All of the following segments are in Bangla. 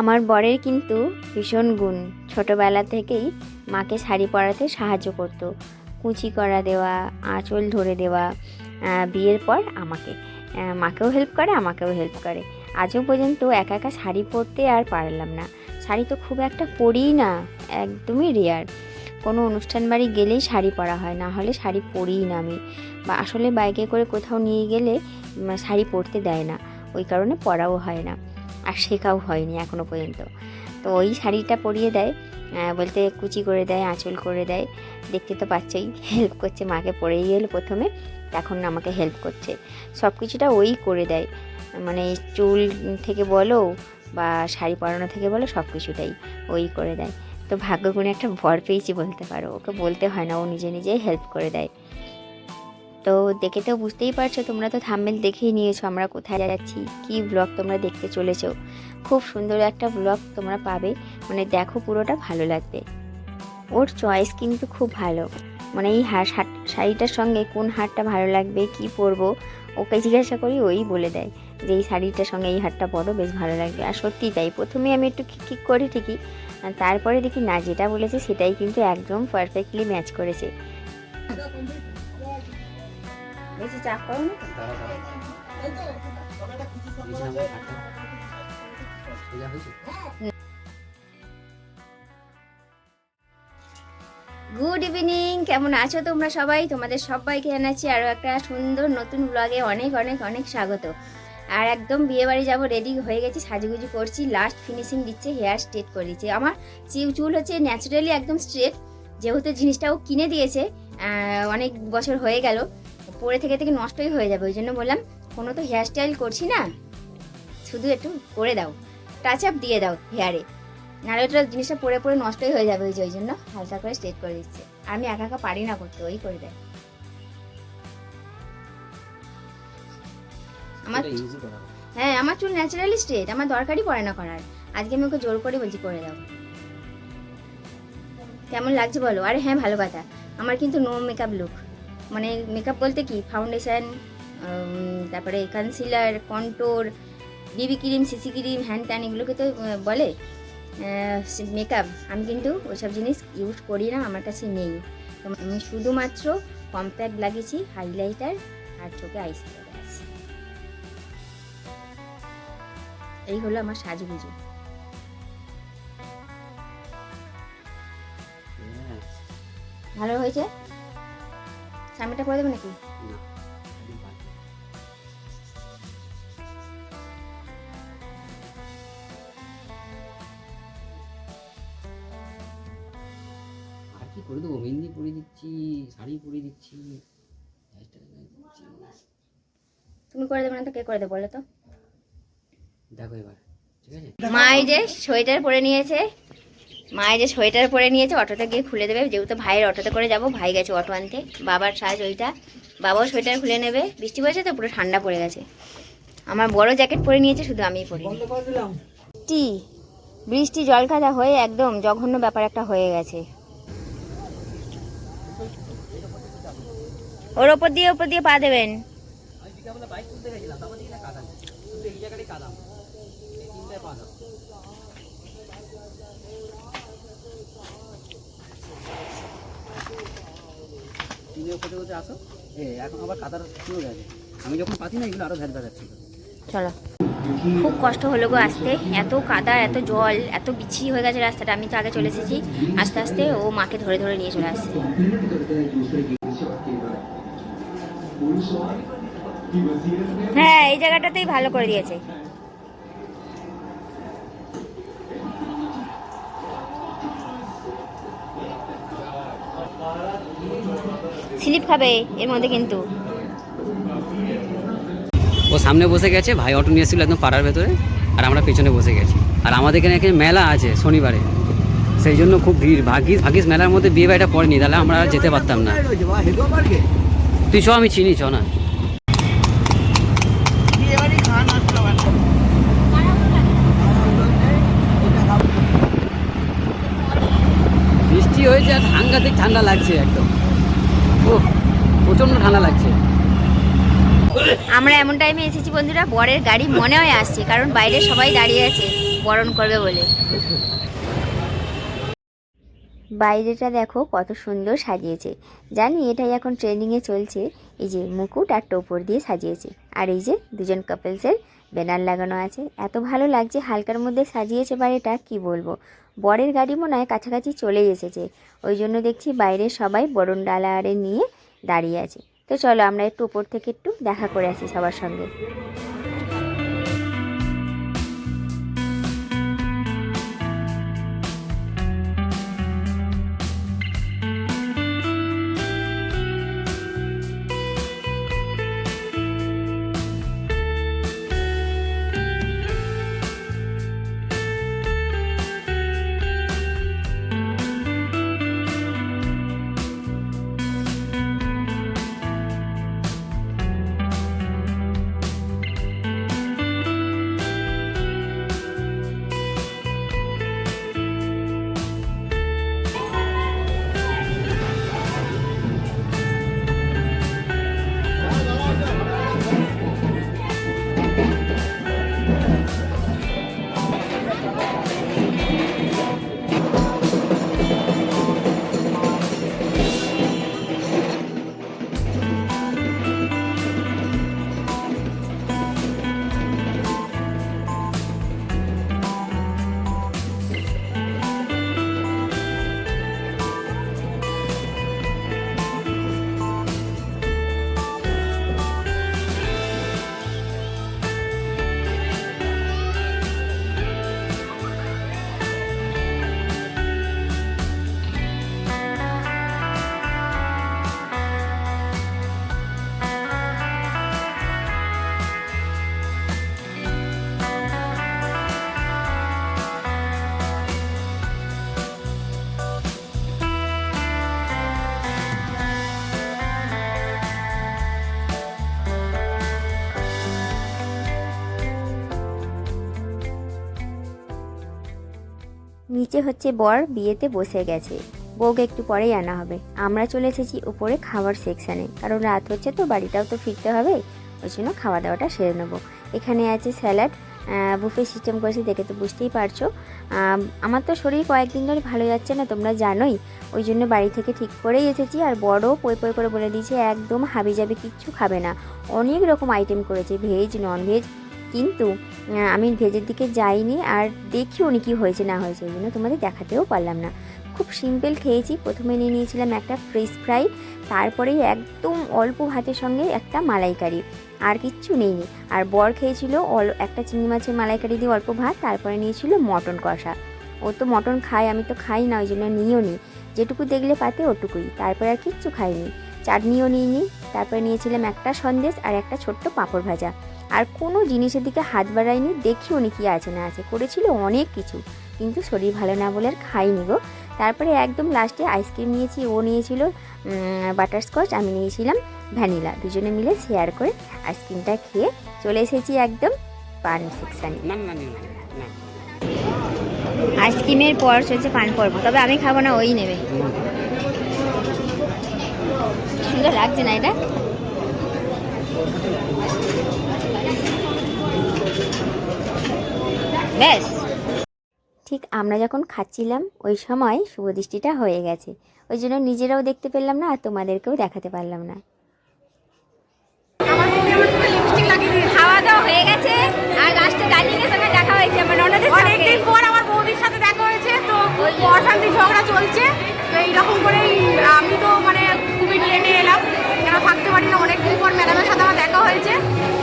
আমার বরের কিন্তু ভীষণ গুণ। ছোটোবেলা থেকেই মাকে শাড়ি পরাতে সাহায্য করতো। কুচি করা দেওয়া, আঁচল ধরে দেওয়া বিয়ের পর আমাকে। মাকেও হেল্প করে, আমাকেও হেল্প করে। আজও পর্যন্ত একা একা শাড়ি পরতে আর পারলাম না। শাড়ি তো খুব একটা পরিই না, একদমই রেয়ার কোনো অনুষ্ঠান বাড়ি গেলেই শাড়ি পরা হয়, না হলে শাড়ি পরিই না আমি। বা আসলে বাইকে করে কোথাও নিয়ে গেলে শাড়ি পরতে দেয় না। ওই কারণে পরাও হয় না। আর শেখাও হয়নি এখনও পর্যন্ত। তো ওই শাড়িটা পরিয়ে দেয় বলতে কুচি করে দেয়, আঁচল করে দেয়। দেখতে তো পাচ্ছই হেল্প করছে। মাকে পরেই গেল প্রথমে, এখন আমাকে হেল্প করছে। সব কিছুটা ওই করে দেয়। মানে চুল থেকে বলো বা শাড়ি পরানো থেকে বলো সব কিছুটাই ওই করে দেয়। তো ভাগ্যগুণে একটা ভর পেয়েছি বলতে পারো। ওকে বলতে হয় না, ও নিজে নিজেই হেল্প করে দেয়। তো দেখে তো বুঝতেই পারছ, তোমরা তো থাম্বেল দেখেই নিয়েছো আমরা কোথায় যাচ্ছি, কি ব্লগ তোমরা দেখতে চলেছো। খুব সুন্দর একটা ব্লগ তোমরা পাবে মানে দেখো পুরোটা ভালো লাগবে। ওর চয়েস কিন্তু খুব ভালো মানে এই হার শাড়িটার সঙ্গে কোন হারটা ভালো লাগবে, কি পরবো, ওকে জিজ্ঞাসা করি, ওই বলে দেয় যে এই শাড়িটার সঙ্গে এই হারটা পরো, বেশ ভালো লাগবে। আর সত্যি তাই প্রথমে আমি একটু ঠিক করি ঠিকই তারপরে দেখি না যেটা বলেছে সেটাই কিন্তু একদম পারফেক্টলি ম্যাচ করেছে। বেশি চাপ করো না গুড ইভিনিং কেমন আছো তোমরা সবাই? তোমাদের সবাইকে জানাচ্ছি আরও একটা সুন্দর নতুন ব্লগে অনেক অনেক অনেক স্বাগত। আর একদম বিয়ে বাড়ি যাব রেডি হয়ে গেছি, সাজুগুজু করছি লাস্ট ফিনিশিং দিচ্ছে হেয়ার স্ট্রেট করে দিচ্ছে। আমার চুল হচ্ছে ন্যাচারালি একদম স্ট্রেট যেহেতু জিনিসটাও কিনে দিয়েছে অনেক বছর হয়ে গেল। পরে থেকে থেকে নষ্টই হয়ে যাবে ওই জন্য বললাম কোনো তো হেয়ার স্টাইল করছি না। শুধু একটু করে দাও। টাচ আপ দিয়ে দাও হেয়ারে নাহলে ওটা জিনিসটা পরে পরে নষ্টই হয়ে যাবে ওই যে ওই জন্য হালকা করে স্ট্রেট করে দিচ্ছে। আমি একা একা পারি না করতে ওই করে দেয়। আমার হ্যাঁ আমার চুল ন্যাচারালি স্ট্রেট আমার দরকারই পড়ে না করার। আজকে আমি ওকে জোর করে বলছি করে দাও। কেমন লাগছে বলো? আরে হ্যাঁ ভালো কথা। আমার কিন্তু নো মেকআপ লুক মানে মেকআপ বলতে কি? ফাউন্ডেশন তারপরে concealer contour BB cream CC cream hand tan এগুলোকে তো বলে। মেকআপ আমি কিন্তু ওইসব জিনিস ইউজ করি না আমার কাছে নেই। তো আমি শুধুমাত্র কম্প্যাক্ট লাগিয়েছি হাইলাইটার আর চোখে আইস এই হলো আমার সাজুগুজু। ভালো হয়েছে? সামনেটা করে দেবো নাকি? আর কি করে দেবো? মেহেন্দি পরিয়ে দিচ্ছি শাড়ি পরিয়ে দিচ্ছি দিচ্ছি। তুমি করে দেবে না তো কে করে দেবে বলো তো? দেখো এবার ঠিক আছে? মা এই যে সোয়েটার পরে নিয়েছে। মা যে সোয়েটার পরে নিয়েছে অটোতে গিয়ে খুলে দেবে। যেহেতু ভাইয়ের অটোতে করে যাব ভাই গেছে অটো আনতে। বাবার সাজ ওইটা। বাবাও সোয়েটার খুলে নেবে। বৃষ্টি পড়েছে তো পুরো ঠান্ডা পড়ে গেছে। আমার বড় জ্যাকেট পরে নিয়েছে শুধু আমিই পরে বৃষ্টি বৃষ্টি জল খাজা হয়ে একদম জঘন্য ব্যাপার একটা হয়ে গেছে। ওর ওপর দিয়ে ওপর দিয়ে পা দেবেন। আমি বাইক তুলতে গেছিলাম তারপর দেখি না কাদা নেই শুধু এই জায়গাটাই কাদা এই তিনটায় পা দাও চলো। খুব কষ্ট হলো গো আসতে। এত কাদা, এত জল, এত বিচ্ছি হয়ে গেছে রাস্তাটা। আমি তো আগে চলে এসেছি। আস্তে আস্তে ও মাকে ধরে ধরে নিয়ে চলে আসছে। হ্যাঁ এই জায়গাটাতেই ভালো করে দিয়েছে। স্লিপ খাবে এর মধ্যে কিন্তু। ও সামনে বসে গেছে, ভাই অটো নিয়ে এসেছিল একদম পাড়ার ভেতরে, আর আমরা পেছনে বসে গেছি। আর আমাদের এখানে এখানে মেলা আছে শনিবারে। সেই জন্য খুব ভিড় ভাগিস ভাগিস মেলার মধ্যে বিয়ে বাড়িটা পড়েনি, তাহলে আমরা যেতে পারতাম না। তুই চ, আমি চিনি, চ না। আর সাংঘাতিক ঠান্ডা লাগছে একদম। ও প্রচণ্ড ঠান্ডা লাগছে। আমরা এমন টাইমে এসেছি বন্ধুরা, বরের গাড়ি মনে হয় আসছে, কারণ বাইরে সবাই দাঁড়িয়ে আছে, বরণ করবে বলে। বাইরেটা দেখো কত সুন্দর সাজিয়েছে। জানি এটাই এখন ট্রেন্ডিংয়ে চলছে, এই যে মুকুট আর টোপর দিয়ে সাজিয়েছে। আর এই যে দুজন কাপলসের ব্যানার লাগানো আছে। এত ভালো লাগছে, হালকার মধ্যে সাজিয়েছে বাড়িটা, কি বলব? বরের গাড়ি মনে হয় কাছাকাছি চলেই এসেছে। ওই জন্য দেখছি বাইরে সবাই বরণ ডালা আরে নিয়ে দাঁড়িয়ে আছে। তো চলো আমরা একটু উপর থেকে একটু দেখা করে আসি সবার সঙ্গে। নিচে হচ্ছে বর, বিয়েতে বসে গেছে। বউকে একটু পরেই আনা হবে। আমরা চলে এসেছি উপরে খাবার সেকশানে কারণ রাত হচ্ছে তো, বাড়িটাও তো ফিরতে হবে। ওই জন্য খাওয়া দাওয়াটা সেরে নেব। এখানে আছে স্যালাড বুফে সিস্টেম করেছি, দেখে তো বুঝতেই পারছ। আমার তো শরীর কয়েকদিন ধরে ভালো যাচ্ছে না, তোমরা জানোই। ওই জন্য বাড়ি থেকে ঠিক করেই এসেছি, আর বড় পই পই করে বলে দিয়েছে, একদম হাবি যাবে কিচ্ছু খাবে না। অনেক রকম আইটেম করেছে ভেজ নন ভেজ কিন্তু আমি ভেজের দিকে যাইনি আর দেখিও নি কী হয়েছে না হয়েছে ওই জন্য তোমাদের দেখাতেও পারলাম না। খুব সিম্পল খেয়েছি, প্রথমে নিয়ে নিয়েছিলাম একটা ফ্রেশ ফ্রাই তারপরেই একদম অল্প ভাতের সঙ্গে একটা মালাইকারি, আর কিচ্ছু নেইনি। আর বর খেয়েছিল অল, একটা চিংড়ি মাছের মালাইকারি দিয়ে অল্প ভাত, তারপরে নিয়েছিল মটন কষা। ও তো মটন খায়, আমি তো খাই না, ওই জন্য নিয়েও নিই যেটুকু দেখলে পাতে ওটুকুই, তারপরে আর কিচ্ছু খাইনি। চাটনিও নিইনি, তারপরে নিয়েছিলাম একটা সন্দেশ আর একটা ছোট্ট পাঁপড় ভাজা। আর কোনো জিনিসের দিকে হাত বাড়ায়নি দেখি উনি কি আছে না আছে করেছিল অনেক কিছু। কিন্তু শরীর ভালো না বলে আর খাইনি গো। তারপরে একদম লাস্টে আইসক্রিম নিয়েছি ও নিয়েছিল বাটারস্কচ আমি নিয়েছিলাম ভ্যানিলা দুজনে মিলে শেয়ার করে আইসক্রিমটা খেয়ে চলে এসেছি একদম পান সেকশানে আইসক্রিমের পর চলছে পান পর্ব তবে আমি খাব না ওই নেবে। সুন্দর লাগছে না এটা? ব্যাস। ঠিক আমরা যখন খাচ্ছিলাম ওই সময় শুভদৃষ্টিটা হয়ে গেছে। ওই জন্য নিজেরাও দেখতে পেলাম না আর তোমাদেরকেও দেখাতে পারলাম না। খাওয়া দাওয়া হয়ে গেছে আর লাস্টে ডালিংয়ের সঙ্গে দেখা হয়েছে আমার ননদের অনেকদিন পর আমার বৌদির সাথে দেখা হয়েছে তো অশান্তি ঝগড়া চলছে তো এইরকম করেই আমি তো মানে খুবই লেটে এলাম। কেন থাকতে পারি না। অনেকদিন পর ম্যাডামের সাথে আমার দেখা হয়েছে।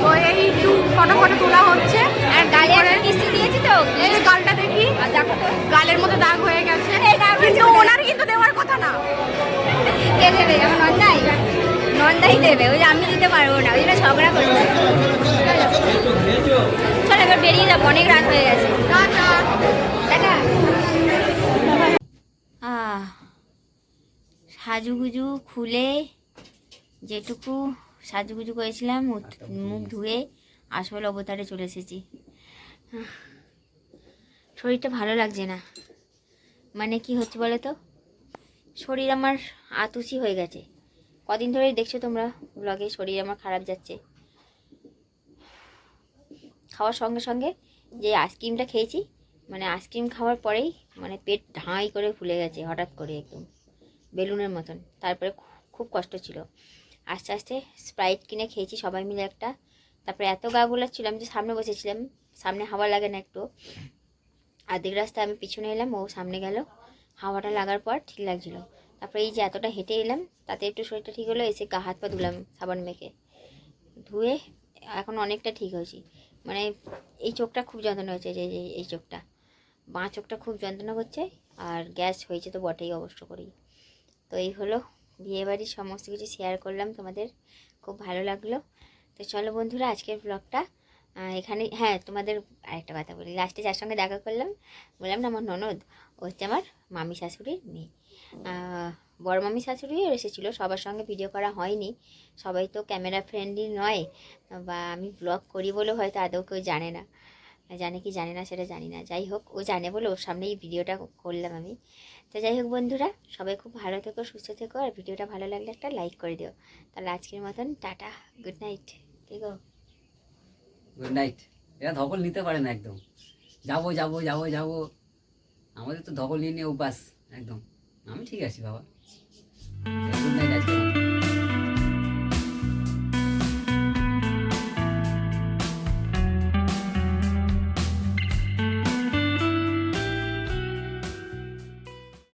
তো এই একটু ফটো ফটো তোলা হচ্ছে। আর গালে একটা দিয়েছি তো? এই যে গালটা দেখি। গালের মধ্যে দাগ হয়ে গেছে। কিন্তু ওনার কিন্তু দেওয়ার কথা না। কে দেবে? আমার নন্দাই? নন্দাই দেবে। ওই যে আমি দিতে পারব না। ওই জন্য ঝগড়া করছি। চল এবার বেরিয়ে যাব। অনেক রাত হয়ে গেছে। সাজুগুজু খুলে যেটুকু সাজুগুজু করেছিলাম মুখ ধুয়ে আসল অবতারে চলে এসেছি। শরীরটা ভালো লাগছে না। মানে কি হচ্ছে বলো তো? শরীর আমার আতুসি হয়ে গেছে। কদিন ধরেই দেখছ তোমরা ব্লগে শরীর আমার খারাপ যাচ্ছে। খাওয়ার সঙ্গে সঙ্গে যে আইসক্রিমটা খেয়েছি মানে আইসক্রিম খাওয়ার পরেই মানে পেট ঢাঁই করে ফুলে গেছে হঠাৎ করে একদম। বেলুনের মতন। তারপরে খুব কষ্ট ছিল। আস্তে আস্তে স্প্রাইট কিনে খেয়েছি সবাই মিলে একটা। তারপরে এত গা ছিলাম যে সামনে বসেছিলাম, সামনে হাওয়া লাগে না একটু। আর্ধেক রাস্তায় আমি পিছনে এলাম, ও সামনে গেল। হাওয়াটা লাগার পর ঠিক লাগছিল। তারপরে এই যে এতটা হেঁটে এলাম, তাতে একটু শরীরটা ঠিক হলো, এসে গা হাত পা ধুলাম, সাবান মেখে। ধুয়ে এখন অনেকটা ঠিক হয়েছি। মানে এই চোখটা খুব যন্ত্রণা হচ্ছে যে যে এই চোখটা। বাঁ চোখটা খুব যন্ত্রণা করছে আর গ্যাস হয়েছে তো বটেই অবশ্য করি তো এই হলো বিয়েবাড়ির সমস্ত কিছু শেয়ার করলাম, তোমাদের খুব ভালো লাগল। তো চলো বন্ধুরা, আজকের ব্লগটা এখানে হ্যাঁ তোমাদের আরেকটা কথা বলি। লাস্টে যার সঙ্গে দেখা করলাম, বললাম না, আমার ননদ, ও হচ্ছে আমার মামি শাশুড়ির মেয়ে। বড় মামি শাশুড়িও এসেছিল, সবার সঙ্গে ভিডিও করা হয়নি। সবাই তো ক্যামেরা ফ্রেন্ডলি নয়, বা আমি ব্লগ করি বলেও হয়তো আদৌ কেউ জানে না। জানে কি জানে না, সেটা জানি না। যাই হোক, ও জানে বলে ওর সামনেই ভিডিওটা করলাম আমি। তো যাই হোক বন্ধুরা, সবাই খুব ভালো থেকো, সুস্থ থেকো, আর ভিডিওটা ভালো লাগলে একটা লাইক করে দিও। তাহলে আজকের মতন টাটা গুড নাইট ঠিক গুড নাইট এরা ধকল নিতে পারে না একদম। যাব যাব যাব যাব। আমাদের তো ধকল নিয়ে নিয়ে অভ্যাস, একদম। আমি ঠিক আছি, বাবা। গুড নাইট আজকে।